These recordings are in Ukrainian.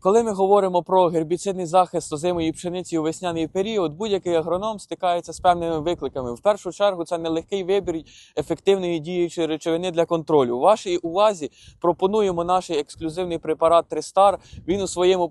Коли ми говоримо про гербіцидний захист озимої пшениці у весняний період, будь-який агроном стикається з певними викликами. В першу чергу це нелегкий вибір ефективної діючої речовини для контролю. У вашій увазі пропонуємо наш ексклюзивний препарат Тристар. Він у своєму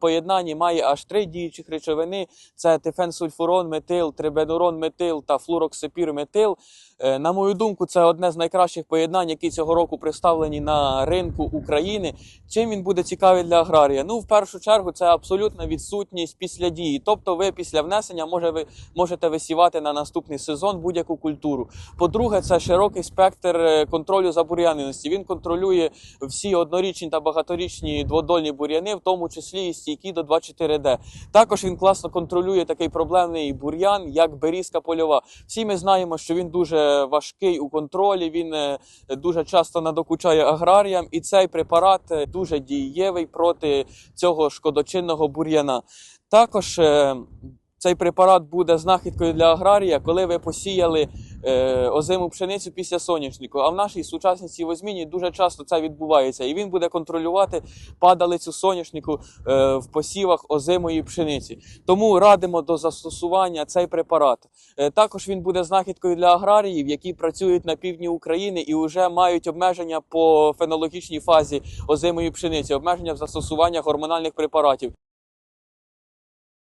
поєднанні має аж три діючих речовини: це тифенсульфурон, метил, трибенурон, метил та флуроксипір метил. Е, На мою думку, це одне з найкращих поєднань, які цього року представлені на ринку України. Чим він буде цікавий для аграрія? Ну, в першу чергу, це абсолютна відсутність після дії. Тобто, ви після внесення може, ви можете висівати на наступний сезон будь-яку культуру. По-друге, це широкий спектр е, контролю за бур'янності. Він контролює всі однорічні та багаторічні дводольні бур'яни, в тому числі і стійкі до 2,4D. Також він класно контролює такий проблемний бур'ян, як берізка польова. Всі ми знаємо, що він дуже важкий у контролі. Він е, дуже часто надокучає аграріям, і цей препарат е, дуже дієвий проти цього шкодочинного бур'яна. Також е, цей препарат буде знахідкою для аграрія, коли ви посіяли озиму пшеницю після соняшнику. А в нашій сучасній сівозміні дуже часто це відбувається, і він буде контролювати падалицю соняшнику е, в посівах озимої пшениці. Тому радимо до застосування цей препарат. Е, Також він буде знахідкою для аграріїв, які працюють на півдні України і вже мають обмеження по фенологічній фазі озимої пшениці, обмеження в застосуванні гормональних препаратів.